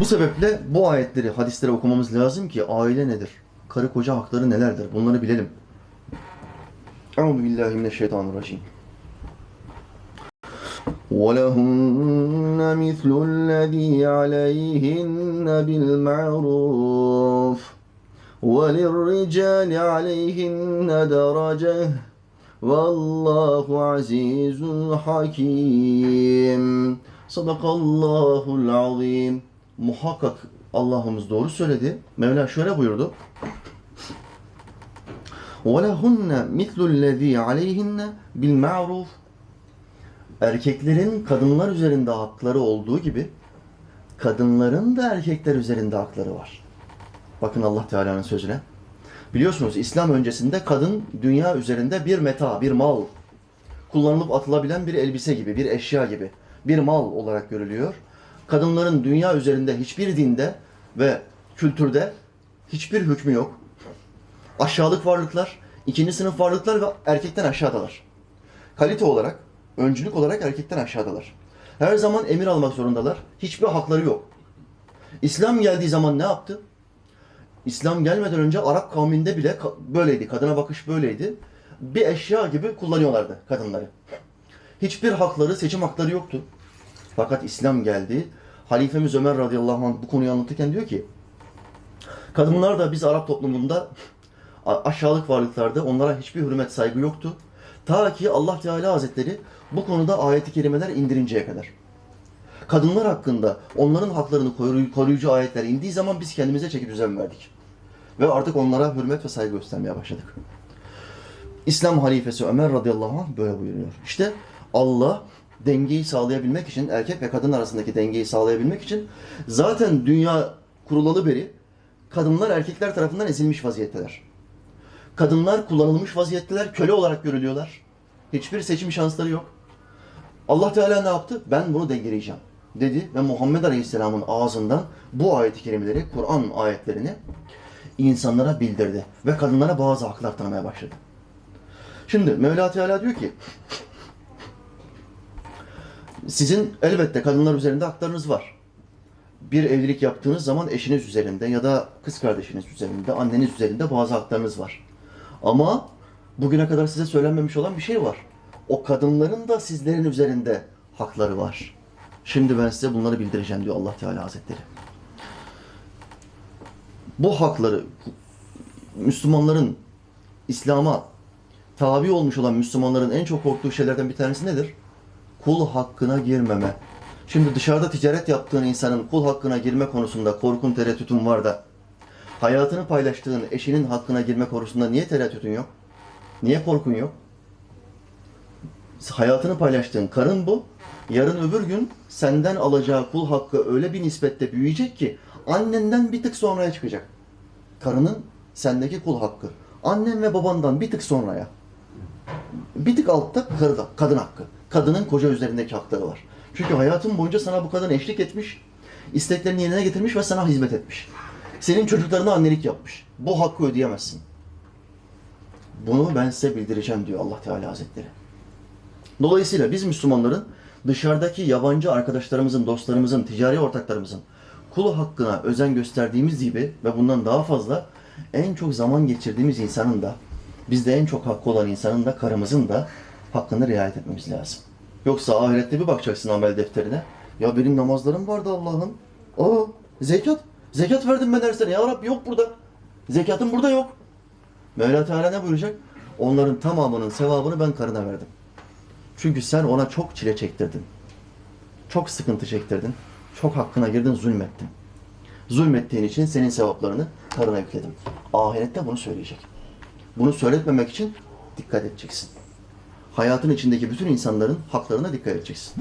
Bu sebeple bu ayetleri, hadisleri okumamız lazım ki aile nedir? Karı koca hakları nelerdir? Bunları bilelim. Euzu billahi mineşşeytanirracim. وَلَهُنَّ مِثْلُ الَّذ۪ي عَلَيْهِنَّ بِالْمَعْرُوفِ وَلِلرِّجَالِ عَلَيْهِنَّ دَرَجَةٌ وَاللّٰهُ عَز۪يزٌ حَك۪يمٌ Sadakallahul azim. Muhakkak Allah'ımız doğru söyledi. Mevla şöyle buyurdu. وَلَهُنَّ مِثْلُ الَّذ۪ي عَلَيْهِنَّ بِالْمَعْرُوفِ Erkeklerin kadınlar üzerinde hakları olduğu gibi kadınların da erkekler üzerinde hakları var. Bakın Allah Teala'nın sözüne. Biliyorsunuz İslam öncesinde kadın dünya üzerinde bir meta, bir mal, kullanılıp atılabilen bir elbise gibi, bir eşya gibi, bir mal olarak görülüyor. Kadınların dünya üzerinde hiçbir dinde ve kültürde hiçbir hükmü yok. Aşağılık varlıklar, ikinci sınıf varlıklar ve erkekten aşağıdalar. Kalite olarak, öncülük olarak erkekten aşağıdalar. Her zaman emir almak zorundalar. Hiçbir hakları yok. İslam geldiği zaman ne yaptı? İslam gelmeden önce Arap kavminde bile böyleydi. Kadına bakış böyleydi. Bir eşya gibi kullanıyorlardı kadınları. Hiçbir hakları, seçim hakları yoktu. Fakat İslam geldi. Halifemiz Ömer radıyallahu anh bu konuyu anlatırken diyor ki kadınlar da biz Arap toplumunda aşağılık varlıklardı. Onlara hiçbir hürmet saygı yoktu. Ta ki Allah Teala Hazretleri bu konuda ayeti kerimeler indirinceye kadar. Kadınlar hakkında onların haklarını koru- koruyucu ayetler indiği zaman biz kendimize çeki düzen verdik. Ve artık onlara hürmet ve saygı göstermeye başladık. İslam halifesi Ömer radıyallahu anh böyle buyuruyor. İşte Allah dengeyi sağlayabilmek için, erkek ve kadın arasındaki dengeyi sağlayabilmek için zaten dünya kurulalı beri kadınlar erkekler tarafından ezilmiş vaziyetteler. Kadınlar kullanılmış vaziyetteler, köle olarak görülüyorlar. Hiçbir seçim şansları yok. Allah Teala ne yaptı? Ben bunu dengeleyeceğim dedi ve Muhammed Aleyhisselam'ın ağzından bu ayet-i kerimeleri, Kur'an ayetlerini insanlara bildirdi ve kadınlara bazı haklar tanımaya başladı. Şimdi Mevla Teala diyor ki sizin elbette kadınlar üzerinde haklarınız var. Bir evlilik yaptığınız zaman eşiniz üzerinde ya da kız kardeşiniz üzerinde, anneniz üzerinde bazı haklarınız var. Ama bugüne kadar size söylenmemiş olan bir şey var. O kadınların da sizlerin üzerinde hakları var. Şimdi ben size bunları bildireceğim diyor Allah Teala Hazretleri. Bu hakları Müslümanların İslam'a tabi olmuş olan Müslümanların en çok korktuğu şeylerden bir tanesi nedir? Kul hakkına girmeme. Şimdi dışarıda ticaret yaptığın insanın kul hakkına girme konusunda korkun tereddütün var da hayatını paylaştığın eşinin hakkına girme konusunda niye tereddütün yok? Niye korkun yok? Hayatını paylaştığın karın bu. Yarın öbür gün senden alacağı kul hakkı öyle bir nispette büyüyecek ki annenden bir tık sonraya çıkacak. Karının sendeki kul hakkı. Annen ve babandan bir tık sonraya. Bir tık altta karıda, kadın hakkı. Kadının koca üzerindeki hakları var. Çünkü hayatın boyunca sana bu kadın eşlik etmiş, isteklerini yerine getirmiş ve sana hizmet etmiş. Senin çocuklarına annelik yapmış. Bu hakkı ödeyemezsin. Bunu ben size bildireceğim diyor Allah Teala Hazretleri. Dolayısıyla biz Müslümanların dışarıdaki yabancı arkadaşlarımızın, dostlarımızın, ticari ortaklarımızın kulu hakkına özen gösterdiğimiz gibi ve bundan daha fazla en çok zaman geçirdiğimiz insanın da bizde en çok hakkı olan insanın da karımızın da hakkını riayet etmemiz lazım. Yoksa ahirette bir bakacaksın amel defterine. Ya benim namazlarım vardı Allah'ım. Aa zekat. Zekat verdim ben her sene. Ya Rabbi yok burada. Zekatım burada yok. Mevla Teala ne buyuracak? Onların tamamının sevabını ben karına verdim. Çünkü sen ona çok çile çektirdin. Çok sıkıntı çektirdin. Çok hakkına girdin, zulmettin. Zulmettiğin için senin sevaplarını karına yükledim. Ahirette bunu söyleyecek. Bunu söyletmemek için dikkat edeceksin. Hayatın içindeki bütün insanların haklarına dikkat edeceksin.